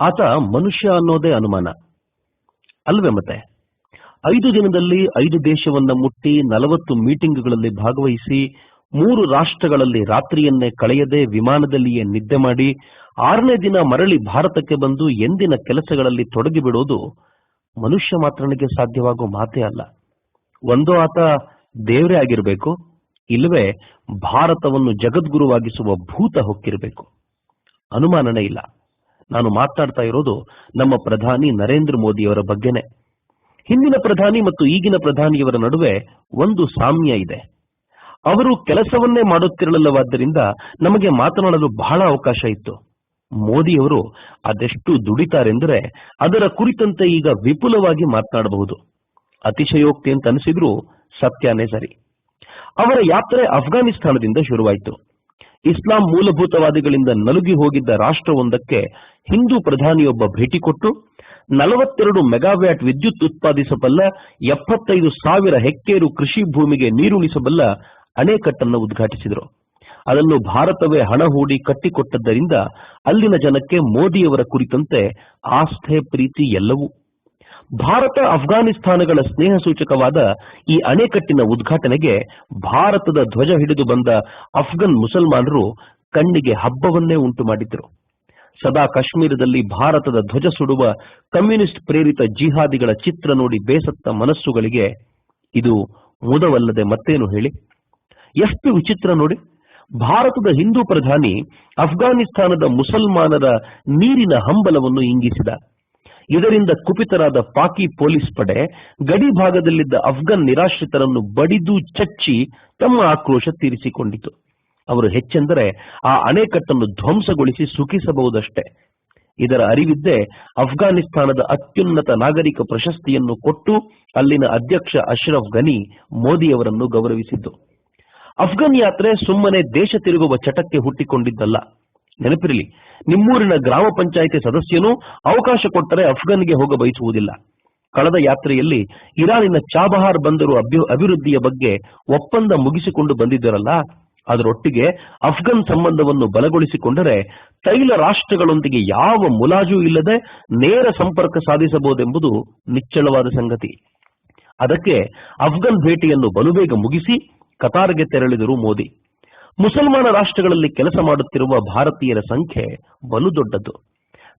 ಆತ ಮನುಷ್ಯ ಅನ್ನೋದೇ ಅನುಮಾನ. ಅಲ್ವೇ ಮತ್ತೆ? ಐದು ದಿನದಲ್ಲಿ ಐದು ದೇಶವನ್ನ ಮುಟ್ಟಿ ನಲವತ್ತು ಮೀಟಿಂಗ್ಗಳಲ್ಲಿ ಭಾಗವಹಿಸಿ ಮೂರು ರಾಷ್ಟ್ರಗಳಲ್ಲಿ ರಾತ್ರಿಯನ್ನೇ ಕಳೆಯದೆ ವಿಮಾನದಲ್ಲಿಯೇ ನಿದ್ದೆ ಮಾಡಿ ಆರನೇ ದಿನ ಮರಳಿ ಭಾರತಕ್ಕೆ ಬಂದು ಎಂದಿನ ಕೆಲಸಗಳಲ್ಲಿ ತೊಡಗಿಬಿಡೋದು ಮನುಷ್ಯ ಮಾತ್ರನಿಗೆ ಸಾಧ್ಯವಾಗೋ ಮಾತೇ ಅಲ್ಲ. ಒಂದೋ ಆತ ದೇವರೇ ಆಗಿರಬೇಕು ಇಲ್ಲವೇ ಭಾರತವನ್ನು ಜಗದ್ಗುರುವಾಗಿಸುವ ಭೂತ ಹೊಕ್ಕಿರಬೇಕು. ಅನುಮಾನನೇ ಇಲ್ಲ. ನಾನು ಮಾತಾಡ್ತಾ ಇರೋದು ನಮ್ಮ ಪ್ರಧಾನಿ ನರೇಂದ್ರ ಮೋದಿಯವರ ಬಗ್ಗೆನೆ. ಹಿಂದಿನ ಪ್ರಧಾನಿ ಮತ್ತು ಈಗಿನ ಪ್ರಧಾನಿಯವರ ನಡುವೆ ಒಂದು ಸಾಮ್ಯ ಇದೆ. ಅವರು ಕೆಲಸವನ್ನೇ ಮಾಡುತ್ತಿರಲಿಲ್ಲವಾದ್ದರಿಂದ ನಮಗೆ ಮಾತನಾಡಲು ಬಹಳ ಅವಕಾಶ ಇತ್ತು. ಮೋದಿಯವರು ಅದೆಷ್ಟು ದುಡಿತಾರೆಂದರೆ ಅದರ ಕುರಿತಂತೆ ಈಗ ವಿಪುಲವಾಗಿ ಮಾತನಾಡಬಹುದು. ಅತಿಶಯೋಕ್ತಿ ಅಂತ ಅನಿಸಿದ್ರೂ ಸತ್ಯನೇ ಸರಿ. ಅವರ ಯಾತ್ರೆ ಅಫ್ಘಾನಿಸ್ತಾನದಿಂದ ಶುರುವಾಯಿತು. ಇಸ್ಲಾಂ ಮೂಲಭೂತವಾದಿಗಳಿಂದ ನಲುಗಿ ಹೋಗಿದ್ದ ರಾಷ್ಟ್ರವೊಂದಕ್ಕೆ ಹಿಂದೂ ಪ್ರಧಾನಿಯೊಬ್ಬ ಭೇಟಿ ಕೊಟ್ಟು, ನಲವತ್ತೆರಡು ಮೆಗಾವ್ಯಾಟ್ ವಿದ್ಯುತ್ ಉತ್ಪಾದಿಸಬಲ್ಲ ಎಪ್ಪತ್ತೈದು ಸಾವಿರ ಹೆಕ್ಟೇರು ಕೃಷಿ ಭೂಮಿಗೆ ನೀರುಣಿಸಬಲ್ಲ ಅಣೆಕಟ್ಟನ್ನು ಉದ್ಘಾಟಿಸಿದರು. ಅದನ್ನು ಭಾರತವೇ ಹಣ ಹೂಡಿ ಕಟ್ಟಿಕೊಟ್ಟದ್ದರಿಂದ ಅಲ್ಲಿನ ಜನಕ್ಕೆ ಮೋದಿಯವರ ಕುರಿತಂತೆ ಆಸ್ಥೆ, ಪ್ರೀತಿ ಎಲ್ಲವೂ. ಭಾರತ ಅಫ್ಘಾನಿಸ್ತಾನಗಳ ಸ್ನೇಹ ಸೂಚಕವಾದ ಈ ಅಣೆಕಟ್ಟಿನ ಉದ್ಘಾಟನೆಗೆ ಭಾರತದ ಧ್ವಜ ಹಿಡಿದು ಬಂದ ಅಫ್ಘನ್ ಮುಸಲ್ಮಾನರು ಕಣ್ಣಿಗೆ ಹಬ್ಬವನ್ನೇ ಉಂಟು ಮಾಡಿದ್ರು. ಸದಾ ಕಾಶ್ಮೀರದಲ್ಲಿ ಭಾರತದ ಧ್ವಜ ಸುಡುವ ಕಮ್ಯುನಿಸ್ಟ್ ಪ್ರೇರಿತ ಜಿಹಾದಿಗಳ ಚಿತ್ರ ನೋಡಿ ಬೇಸತ್ತ ಮನಸ್ಸುಗಳಿಗೆ ಇದು ಮುದವಲ್ಲದೆ ಮತ್ತೇನು ಹೇಳಿ? ಎಷ್ಟು ವಿಚಿತ್ರ ನೋಡಿ. ಭಾರತದ ಹಿಂದೂ ಪ್ರಧಾನಿ ಅಫ್ಘಾನಿಸ್ತಾನದ ಮುಸಲ್ಮಾನರ ನೀರಿನ ಹಂಬಲವನ್ನು ಇಂಗಿಸಿದ. ಇದರಿಂದ ಕುಪಿತರಾದ ಪಾಕಿ ಪೊಲೀಸ್ ಪಡೆ ಗಡಿ ಭಾಗದಲ್ಲಿದ್ದ ಅಫ್ಘನ್ ನಿರಾಶ್ರಿತರನ್ನು ಬಡಿದು ಚಚ್ಚಿ ತಮ್ಮ ಆಕ್ರೋಶ ತೀರಿಸಿಕೊಂಡಿತು. ಅವರು ಹೆಚ್ಚೆಂದರೆ ಆ ಅಣೆಕಟ್ಟನ್ನು ಧ್ವಂಸಗೊಳಿಸಿ ಸುಖಿಸಬಹುದಷ್ಟೇ. ಇದರ ಅರಿವಿದ್ದೇ ಅಫ್ಘಾನಿಸ್ತಾನದ ಅತ್ಯುನ್ನತ ನಾಗರಿಕ ಪ್ರಶಸ್ತಿಯನ್ನು ಕೊಟ್ಟು ಅಲ್ಲಿನ ಅಧ್ಯಕ್ಷ ಅಶ್ರಫ್ ಗನಿ ಮೋದಿಯವರನ್ನು ಗೌರವಿಸಿದ್ದು ಅಫ್ಘನ್ ಯಾತ್ರೆ ಸುಮ್ಮನೆ ದೇಶ ತಿರುಗುವ ಚಟಕ್ಕೆ ಹುಟ್ಟಿಕೊಂಡಿದ್ದಲ್ಲ. ನೆನಪಿರಲಿ, ನಿಮ್ಮೂರಿನ ಗ್ರಾಮ ಪಂಚಾಯಿತಿ ಸದಸ್ಯನೂ ಅವಕಾಶ ಕೊಟ್ಟರೆ ಅಫ್ಘಾನ್ಗೆ ಹೋಗ ಬಯಸುವುದಿಲ್ಲ. ಕಳೆದ ಯಾತ್ರೆಯಲ್ಲಿ ಇರಾನಿನ ಚಾಬಹಾರ್ ಬಂದರು ಅಭಿವೃದ್ಧಿಯ ಬಗ್ಗೆ ಒಪ್ಪಂದ ಮುಗಿಸಿಕೊಂಡು ಬಂದಿದ್ದರಲ್ಲ, ಅದರೊಟ್ಟಿಗೆ ಅಫ್ಘನ್ ಸಂಬಂಧವನ್ನು ಬಲಗೊಳಿಸಿಕೊಂಡರೆ ತೈಲ ರಾಷ್ಟ್ರಗಳೊಂದಿಗೆ ಯಾವ ಮುಲಾಜು ಇಲ್ಲದೆ ನೇರ ಸಂಪರ್ಕ ಸಾಧಿಸಬಹುದೆಂಬುದು ನಿಚ್ಚಳವಾದ ಸಂಗತಿ. ಅದಕ್ಕೆ ಅಫ್ಘನ್ ಭೇಟಿಯನ್ನು ಬಲುಬೇಗ ಮುಗಿಸಿ ಕತಾರ್ಗೆ ತೆರಳಿದರು ಮೋದಿ. ಮುಸಲ್ಮಾನ ರಾಷ್ಟ್ರಗಳಲ್ಲಿ ಕೆಲಸ ಮಾಡುತ್ತಿರುವ ಭಾರತೀಯರ ಸಂಖ್ಯೆ ಬಲು ದೊಡ್ಡದು.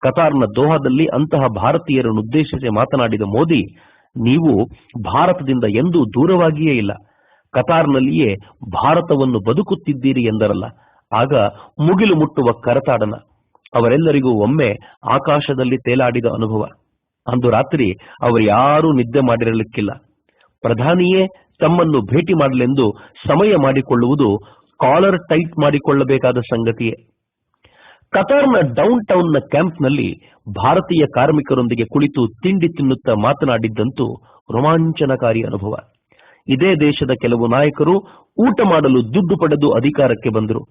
ಕತಾರ್ನ ದೋಹಾದಲ್ಲಿ ಅಂತಹ ಭಾರತೀಯರನ್ನು ಉದ್ದೇಶಿಸಿ ಮಾತನಾಡಿದ ಮೋದಿ, ನೀವು ಭಾರತದಿಂದ ಎಂದೂ ದೂರವಾಗಿಯೇ ಇಲ್ಲ. ಕತಾರ್ನಲ್ಲಿಯೇ ಭಾರತವನ್ನು ಬದುಕುತ್ತಿದ್ದೀರಿ ಎಂದರಲ್ಲ. ಆಗ ಮುಗಿಲು ಮುಟ್ಟುವ ಕರತಾಡನ. ಅವರೆಲ್ಲರಿಗೂ ಒಮ್ಮೆ ಆಕಾಶದಲ್ಲಿ ತೇಲಾಡಿದ ಅನುಭವ. ಅಂದು ರಾತ್ರಿ ಅವರು ಯಾರೂ ನಿದ್ದೆ ಮಾಡಿರಲಿಕ್ಕಿಲ್ಲ. ಪ್ರಧಾನಿಯೇ ತಮ್ಮನ್ನು ಭೇಟಿ ಮಾಡಲೆಂದು ಸಮಯ ಮಾಡಿಕೊಳ್ಳುವುದು ಕಾಲರ್ ಟೈಟ್ ಮಾಡಿಕೊಳ್ಳಬೇಕಾದ ಸಂಗತಿಯೇ. ಕತಾರ್ನ ಡೌನ್ ಟೌನ್ನ ಕ್ಯಾಂಪ್ನಲ್ಲಿ ಭಾರತೀಯ ಕಾರ್ಮಿಕರೊಂದಿಗೆ ಕುಳಿತು ತಿಂಡಿ ತಿನ್ನುತ್ತಾ ಮಾತನಾಡಿದ್ದಂತೂ ರೋಮಾಂಚನಕಾರಿ ಅನುಭವ. ಇದೇ ದೇಶದ ಕೆಲವು ನಾಯಕರು ಊಟ ಮಾಡಲು ದುಡ್ಡು ಪಡೆದು ಅಧಿಕಾರಕ್ಕೆ ಬಂದರು.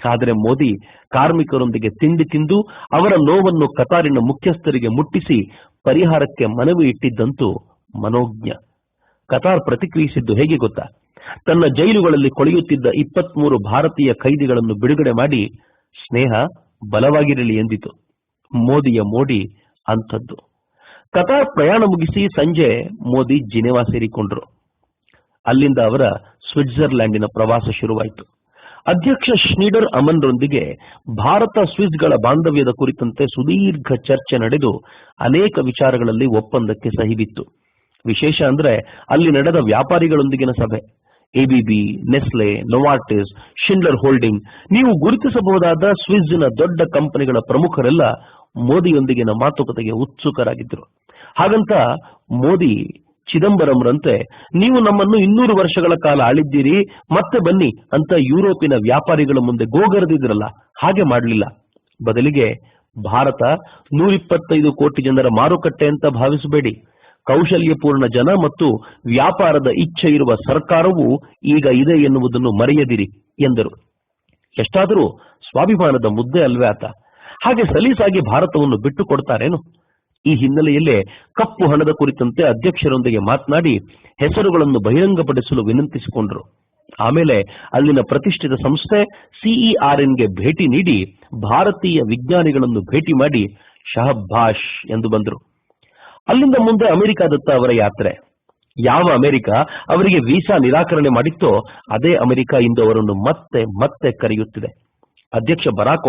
ಆದರೆ ಮೋದಿ ಕಾರ್ಮಿಕರೊಂದಿಗೆ ತಿಂಡಿ ತಿಂದು ಅವರ ನೋವನ್ನು ಕತಾರಿನ ಮುಖ್ಯಸ್ಥರಿಗೆ ಮುಟ್ಟಿಸಿ ಪರಿಹಾರಕ್ಕೆ ಮನವಿ ಇಟ್ಟಿದ್ದಂತೂ ಮನೋಜ್ಞ. ಕತಾರ್ ಪ್ರತಿಕ್ರಿಯಿಸಿದ್ದು ಹೇಗೆ ಗೊತ್ತಾ? ತನ್ನ ಜೈಲುಗಳಲ್ಲಿ ಕೊಳೆಯುತ್ತಿದ್ದ ಇಪ್ಪತ್ಮೂರು ಭಾರತೀಯ ಖೈದಿಗಳನ್ನು ಬಿಡುಗಡೆ ಮಾಡಿ ಸ್ನೇಹ ಬಲವಾಗಿರಲಿ ಎಂದಿತು. ಮೋದಿಯ ಮೋಡಿ ಅಂಥದ್ದು. ಕತಾರ್ ಪ್ರಯಾಣ ಮುಗಿಸಿ ಸಂಜೆ ಮೋದಿ ಜಿನೆವಾ ಸೇರಿಕೊಂಡರು. ಅಲ್ಲಿಂದ ಅವರ ಸ್ವಿಟ್ಜರ್ಲ್ಯಾಂಡಿನ ಪ್ರವಾಸ ಶುರುವಾಯಿತು. ಅಧ್ಯಕ್ಷ ಶ್ನೀಡರ್ ಅಮನ್ರೊಂದಿಗೆ ಭಾರತ ಸ್ವಿಸ್ಗಳ ಬಾಂಧವ್ಯದ ಕುರಿತಂತೆ ಸುದೀರ್ಘ ಚರ್ಚೆ ನಡೆದು ಅನೇಕ ವಿಚಾರಗಳಲ್ಲಿ ಒಪ್ಪಂದಕ್ಕೆ ಸಹಿ ಬಿತ್ತು. ವಿಶೇಷ ಅಂದ್ರೆ ಅಲ್ಲಿ ನಡೆದ ವ್ಯಾಪಾರಿಗಳೊಂದಿಗಿನ ಸಭೆ. ABB Nestle Novartis Schindler holding ನೀವು ಗುರುತಿಸಬಹುದಾದ ಸ್ವಿಸ್ನ ದೊಡ್ಡ ಕಂಪನಿಗಳ ಪ್ರಮುಖರೆಲ್ಲ ಮೋದಿಯೊಂದಿಗಿನ ಮಾತುಕತೆಗೆ ಉತ್ಸುಕರಾಗಿದ್ದರು. ಹಾಗಂತ ಮೋದಿ ಚಿದಂಬರಂರಂತೆ, ನೀವು ನಮ್ಮನ್ನು ಇನ್ನೂರು ವರ್ಷಗಳ ಕಾಲ ಆಳಿದ್ದೀರಿ, ಮತ್ತೆ ಬನ್ನಿ ಅಂತ ಯುರೋಪಿನ ವ್ಯಾಪಾರಿಗಳ ಮುಂದೆ ಗೋಗರೆದಿದ್ರಲ್ಲ ಹಾಗೆ ಮಾಡಲಿಲ್ಲ. ಬದಲಿಗೆ ಭಾರತ ನೂರಿಪ್ಪತ್ತೈದು ಕೋಟಿ ಜನರ ಮಾರುಕಟ್ಟೆ ಅಂತ ಭಾವಿಸಬೇಡಿ. ಕೌಶಲ್ಯಪೂರ್ಣ ಜನ ಮತ್ತು ವ್ಯಾಪಾರದ ಇಚ್ಛೆ ಇರುವ ಸರ್ಕಾರವೂ ಈಗ ಇದೆ ಎನ್ನುವುದನ್ನು ಮರೆಯದಿರಿ, ಎಂದರು. ಎಷ್ಟಾದರೂ ಸ್ವಾಭಿಮಾನದ ಮುದ್ದೆ ಅಲ್ವೇ ಆತ. ಹಾಗೆ ಸಲೀಸಾಗಿ ಭಾರತವನ್ನು ಬಿಟ್ಟು ಕೊಡ್ತಾರೇನು ಈ ಹಿನ್ನೆಲೆಯಲ್ಲೇ ಕಪ್ಪು ಹಣದ ಕುರಿತಂತೆ ಅಧ್ಯಕ್ಷರೊಂದಿಗೆ ಮಾತನಾಡಿ ಹೆಸರುಗಳನ್ನು ಬಹಿರಂಗಪಡಿಸಲು ವಿನಂತಿಸಿಕೊಂಡರು. ಆಮೇಲೆ ಅಲ್ಲಿನ ಪ್ರತಿಷ್ಠಿತ ಸಂಸ್ಥೆ ಸಿಇಆರ್ಎನ್ಗೆ ಭೇಟಿ ನೀಡಿ ಭಾರತೀಯ ವಿಜ್ಞಾನಿಗಳನ್ನು ಭೇಟಿ ಮಾಡಿ ಶಹಬ್ಬಾಷ್ ಎಂದು ಬಂದರು. ಅಲ್ಲಿಂದ ಮುಂದೆ ಅಮೆರಿಕಾದತ್ತ ಅವರ ಯಾತ್ರೆ. ಯಾವ ಅಮೆರಿಕ ಅವರಿಗೆ ವೀಸಾ ನಿರಾಕರಣೆ ಮಾಡಿತ್ತೋ ಅದೇ ಅಮೆರಿಕ ಇಂದು ಅವರನ್ನು ಮತ್ತೆ ಮತ್ತೆ ಕರೆಯುತ್ತಿದೆ. ಅಧ್ಯಕ್ಷ ಬರಾಕ್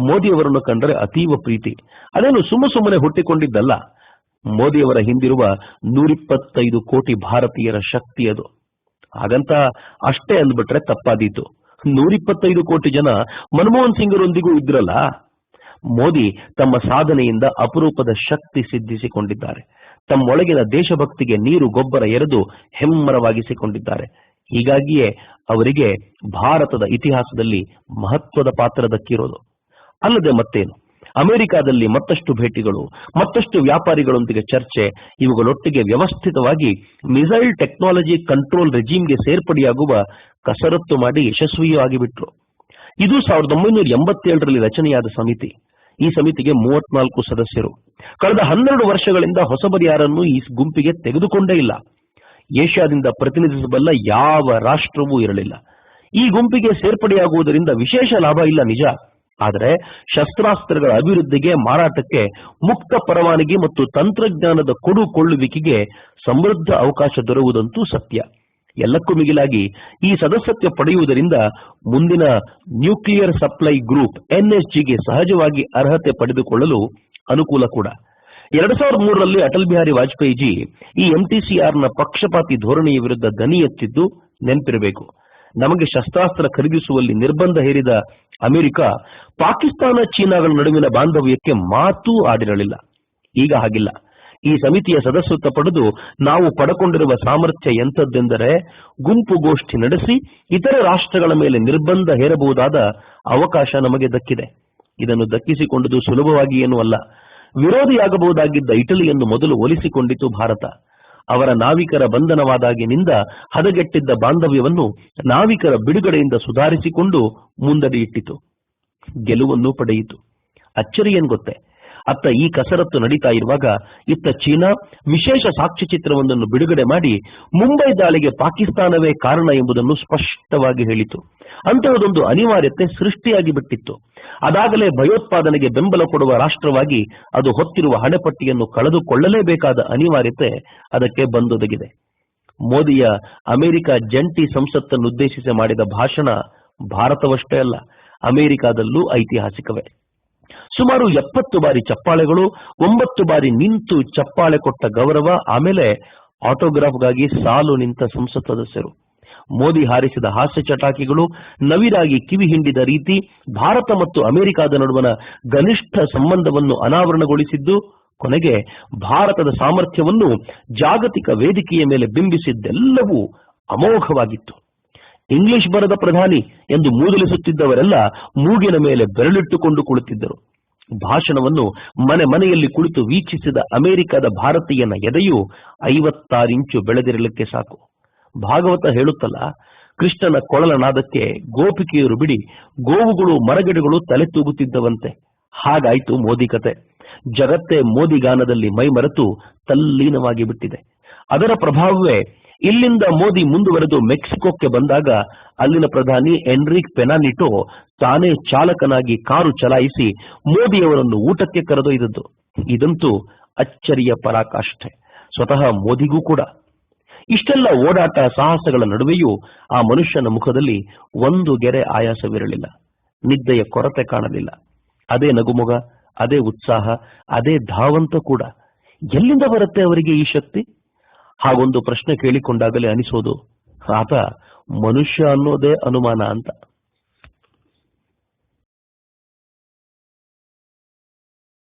ಮೋದಿ ಅವರನ್ನು ಕಂಡರೆ ಅತೀವ ಪ್ರೀತಿ. ಅದೇನು ಸುಮ್ಮ ಸುಮ್ಮನೆ ಹುಟ್ಟಿಕೊಂಡಿದ್ದಲ್ಲ. ಮೋದಿಯವರ ಹಿಂದಿರುವ ನೂರಿಪ್ಪತ್ತೈದು ಕೋಟಿ ಭಾರತೀಯರ ಶಕ್ತಿ ಅದು. ಹಾಗಂತ ಅಷ್ಟೇ ಅಂದ್ಬಿಟ್ರೆ ತಪ್ಪಾದೀತು. ನೂರಿಪ್ಪತ್ತೈದು ಕೋಟಿ ಜನ ಮನಮೋಹನ್ ಸಿಂಗರೊಂದಿಗೂ ಇದ್ರಲ್ಲ. ಮೋದಿ ತಮ್ಮ ಸಾಧನೆಯಿಂದ ಅಪರೂಪದ ಶಕ್ತಿ ಸಿದ್ಧಿಸಿಕೊಂಡಿದ್ದಾರೆ. ತಮ್ಮೊಳಗಿನ ದೇಶಭಕ್ತಿಗೆ ನೀರು ಗೊಬ್ಬರ ಎರೆದು ಹೆಮ್ಮರವಾಗಿಸಿಕೊಂಡಿದ್ದಾರೆ. ಹೀಗಾಗಿಯೇ ಅವರಿಗೆ ಭಾರತದ ಇತಿಹಾಸದಲ್ಲಿ ಮಹತ್ವದ ಪಾತ್ರ ದಕ್ಕಿರೋದು. ಅಲ್ಲದೆ ಮತ್ತೇನು? ಅಮೆರಿಕಾದಲ್ಲಿ ಮತ್ತಷ್ಟು ಭೇಟಿಗಳು, ಮತ್ತಷ್ಟು ವ್ಯಾಪಾರಿಗಳೊಂದಿಗೆ ಚರ್ಚೆ, ಇವುಗಳೊಟ್ಟಿಗೆ ವ್ಯವಸ್ಥಿತವಾಗಿ ಮಿಸೈಲ್ ಟೆಕ್ನಾಲಜಿ ಕಂಟ್ರೋಲ್ ರೆಜಿಮ್ಗೆ ಸೇರ್ಪಡೆಯಾಗುವ ಕಸರತ್ತು ಮಾಡಿ ಯಶಸ್ವಿಯೂ ಆಗಿಬಿಟ್ರು. ಇದು ಸಾವಿರದ ಒಂಬೈನೂರ ಎಂಬತ್ತೇಳರಲ್ಲಿ ರಚನೆಯಾದ ಸಮಿತಿ. ಈ ಸಮಿತಿಗೆ ಮೂವತ್ನಾಲ್ಕು ಸದಸ್ಯರು. ಕಳೆದ ಹನ್ನೆರಡು ವರ್ಷಗಳಿಂದ ಹೊಸಬರು ಈ ಗುಂಪಿಗೆ ತೆಗೆದುಕೊಂಡೇ ಇಲ್ಲ. ಏಷ್ಯಾದಿಂದ ಪ್ರತಿನಿಧಿಸಬಲ್ಲ ಯಾವ ರಾಷ್ಟ್ರವೂ ಇರಲಿಲ್ಲ. ಈ ಗುಂಪಿಗೆ ಸೇರ್ಪಡೆಯಾಗುವುದರಿಂದ ವಿಶೇಷ ಲಾಭ ಇಲ್ಲ ನಿಜ. ಆದರೆ ಶಸ್ತ್ರಾಸ್ತ್ರಗಳ ಅಭಿವೃದ್ಧಿಗೆ, ಮಾರಾಟಕ್ಕೆ, ಮುಕ್ತ ಪರವಾನಗಿ ಮತ್ತು ತಂತ್ರಜ್ಞಾನದ ಕೊಡುಕೊಳ್ಳುವಿಕೆಗೆ ಸಮೃದ್ಧ ಅವಕಾಶ ದೊರೆಯುವುದಂತೂ ಸತ್ಯ. ಎಲ್ಲಕ್ಕೂ ಮಿಗಿಲಾಗಿ ಈ ಸದಸ್ಯತ್ವ ಪಡೆಯುವುದರಿಂದ ಮುಂದಿನ ನ್ಯೂಕ್ಲಿಯರ್ ಸಪ್ಲೈ ಗ್ರೂಪ್ ಎನ್ಎಸ್ಜಿಗೆ ಸಹಜವಾಗಿ ಅರ್ಹತೆ ಪಡೆದುಕೊಳ್ಳಲು ಅನುಕೂಲ ಕೂಡ. ಎರಡ್ ಸಾವಿರದ ಮೂರರಲ್ಲಿ ಅಟಲ್ ಬಿಹಾರಿ ವಾಜಪೇಯಿಜಿ ಈ ಎಂಟಿಸಿಆರ್ನ ಪಕ್ಷಪಾತಿ ಧೋರಣೆಯ ವಿರುದ್ಧ ದನಿ ಎತ್ತಿದ್ದು ನೆನಪಿರಬೇಕು. ನಮಗೆ ಶಸ್ತ್ರಾಸ್ತ್ರ ಖರೀದಿಸುವಲ್ಲಿ ನಿರ್ಬಂಧ ಹೇರಿದ ಅಮೆರಿಕ, ಪಾಕಿಸ್ತಾನ, ಚೀನಾಗಳ ನಡುವಿನ ಬಾಂಧವ್ಯಕ್ಕೆ ಮಾತೂ ಆಡಿರಲಿಲ್ಲ. ಈಗ ಹಾಗಿಲ್ಲ. ಈ ಸಮಿತಿಯ ಸದಸ್ಯತ್ವ ಪಡೆದು ನಾವು ಪಡಕೊಂಡಿರುವ ಸಾಮರ್ಥ್ಯ ಎಂಥದ್ದೆಂದರೆ ಗುಂಪು ಗೋಷ್ಠಿ ನಡೆಸಿ ಇತರ ರಾಷ್ಟ್ರಗಳ ಮೇಲೆ ನಿರ್ಬಂಧ ಹೇರಬಹುದಾದ ಅವಕಾಶ ನಮಗೆ ದಕ್ಕಿದೆ. ಇದನ್ನು ದಕ್ಕಿಸಿಕೊಂಡುದು ಸುಲಭವಾಗಿ ಏನೂ ಅಲ್ಲ ವಿರೋಧಿಯಾಗಬಹುದಾಗಿದ್ದ ಇಟಲಿಯನ್ನು ಮೊದಲು ಒಲಿಸಿಕೊಂಡಿತು ಭಾರತ. ಅವರ ನಾವಿಕರ ಬಂಧನವಾದಾಗಿನಿಂದ ಹದಗೆಟ್ಟಿದ್ದ ಬಾಂಧವ್ಯವನ್ನು ನಾವಿಕರ ಬಿಡುಗಡೆಯಿಂದ ಸುಧಾರಿಸಿಕೊಂಡು ಮುಂದಡಿ ಇಟ್ಟಿತು. ಗೆಲುವನ್ನು ಪಡೆಯಿತು. ಅಚ್ಚರಿ ಏನ್ ಗೊತ್ತೇ? ಅತ್ತ ಈ ಕಸರತ್ತು ನಡೀತಾ ಇರುವಾಗ ಇತ್ತ ಚೀನಾ ವಿಶೇಷ ಸಾಕ್ಷ್ಯಚಿತ್ರವೊಂದನ್ನು ಬಿಡುಗಡೆ ಮಾಡಿ ಮುಂಬೈ ದಾಳಿಗೆ ಪಾಕಿಸ್ತಾನವೇ ಕಾರಣ ಎಂಬುದನ್ನು ಸ್ಪಷ್ಟವಾಗಿ ಹೇಳಿತು. ಅಂತಹದೊಂದು ಅನಿವಾರ್ಯತೆ ಸೃಷ್ಟಿಯಾಗಿ ಬಿಟ್ಟಿತ್ತು. ಅದಾಗಲೇ ಭಯೋತ್ಪಾದನೆಗೆ ಬೆಂಬಲ ಕೊಡುವ ರಾಷ್ಟ್ರವಾಗಿ ಅದು ಹೊತ್ತಿರುವ ಹಣೆಪಟ್ಟಿಯನ್ನು ಕಳೆದುಕೊಳ್ಳಲೇಬೇಕಾದ ಅನಿವಾರ್ಯತೆ ಅದಕ್ಕೆ ಬಂದೊದಗಿದೆ. ಮೋದಿಯ ಅಮೆರಿಕ ಜಂಟಿ ಸಂಸತ್ತನ್ನುದ್ದೇಶಿಸಿ ಮಾಡಿದ ಭಾಷಣ ಭಾರತವಷ್ಟೇ ಅಲ್ಲ, ಅಮೆರಿಕಾದಲ್ಲೂ ಐತಿಹಾಸಿಕವೇ. ಸುಮಾರು ಎಪ್ಪತ್ತು ಬಾರಿ ಚಪ್ಪಾಳೆಗಳು, ಒಂಬತ್ತು ಬಾರಿ ನಿಂತು ಚಪ್ಪಾಳೆ ಕೊಟ್ಟ ಗೌರವ, ಆಮೇಲೆ ಆಟೋಗ್ರಾಫ್ಗಾಗಿ ಸಾಲು ನಿಂತ ಸಂಸತ್ ಸದಸ್ಯರು. ಮೋದಿ ಹಾರಿಸಿದ ಹಾಸ್ಯ ಚಟಾಕಿಗಳು, ನವಿರಾಗಿ ಕಿವಿ ಹಿಂಡಿದ ರೀತಿ ಭಾರತ ಮತ್ತು ಅಮೆರಿಕದ ನಡುವಣ ಗನಿಷ್ಠ ಸಂಬಂಧವನ್ನು ಅನಾವರಣಗೊಳಿಸಿದ್ದು, ಕೊನೆಗೆ ಭಾರತದ ಸಾಮರ್ಥ್ಯವನ್ನು ಜಾಗತಿಕ ವೇದಿಕೆಯ ಮೇಲೆ ಬಿಂಬಿಸಿದ್ದೆಲ್ಲವೂ ಅಮೋಘವಾಗಿತ್ತು. ಇಂಗ್ಲಿಷ್ ಬರದ ಪ್ರಧಾನಿ ಎಂದು ಮೂದಲಿಸುತ್ತಿದ್ದವರೆಲ್ಲ ಮೂಗಿನ ಮೇಲೆ ಬೆರಳಿಟ್ಟುಕೊಂಡು ಕುಳಿತಿದ್ದರು. ಭಾಷಣವನ್ನು ಮನೆ ಮನೆಯಲ್ಲಿ ಕುಳಿತು ವೀಕ್ಷಿಸಿದ ಅಮೆರಿಕದ ಭಾರತೀಯನ ಎದೆಯು ಐವತ್ತಾರಿಂಚು ಬೆಳೆದಿರಲಿಕ್ಕೆ ಸಾಕು. ಭಾಗವತ ಹೇಳುತ್ತಲ್ಲ, ಕೃಷ್ಣನ ಕೊಳಲನಾದಕ್ಕೆ ಗೋಪಿಕೆಯರು ಬಿಡಿ, ಗೋವುಗಳು ಮರಗಿಡಗಳು ತಲೆ ತೂಗುತ್ತಿದ್ದವಂತೆ. ಹಾಗಾಯ್ತು ಮೋದಿ ಕತೆ. ಜಗತ್ತೇ ಮೋದಿ ಗಾನದಲ್ಲಿ ಮೈಮರೆತು ತಲ್ಲೀನವಾಗಿ ಬಿಟ್ಟಿದೆ. ಅದರ ಪ್ರಭಾವವೇ ಇಲ್ಲಿಂದ ಮೋದಿ ಮುಂದುವರೆದು ಮೆಕ್ಸಿಕೋಕ್ಕೆ ಬಂದಾಗ ಅಲ್ಲಿನ ಪ್ರಧಾನಿ ಎನ್ರಿಕ್ ಪೆನಾನಿಟೋ ತಾನೇ ಚಾಲಕನಾಗಿ ಕಾರು ಚಲಾಯಿಸಿ ಮೋದಿಯವರನ್ನು ಊಟಕ್ಕೆ ಕರೆದೊಯ್ದದ್ದು. ಇದಂತೂ ಅಚ್ಚರಿಯ ಪರಾಕಾಷ್ಠೆ. ಸ್ವತಃ ಮೋದಿಗೂ ಕೂಡ. ಇಷ್ಟೆಲ್ಲ ಓಡಾಟ ಸಾಹಸಗಳ ನಡುವೆಯೂ ಆ ಮನುಷ್ಯನ ಮುಖದಲ್ಲಿ ಒಂದು ಗೆರೆ ಆಯಾಸವಿರಲಿಲ್ಲ. ನಿದ್ದೆಯ ಕೊರತೆ ಕಾಣಲಿಲ್ಲ. ಅದೇ ನಗುಮೊಗ, ಅದೇ ಉತ್ಸಾಹ, ಅದೇ ಧಾವಂತ ಕೂಡ. ಎಲ್ಲಿಂದ ಬರುತ್ತೆ ಅವರಿಗೆ ಈ ಶಕ್ತಿ? ಹಾಗೊಂದು ಪ್ರಶ್ನೆ ಕೇಳಿಕೊಂಡಾಗಲೇ ಅನಿಸೋದು. ಆತ ಮನುಷ್ಯ ಅನ್ನೋದೇ ಅನುಮಾನ ಅಂತ.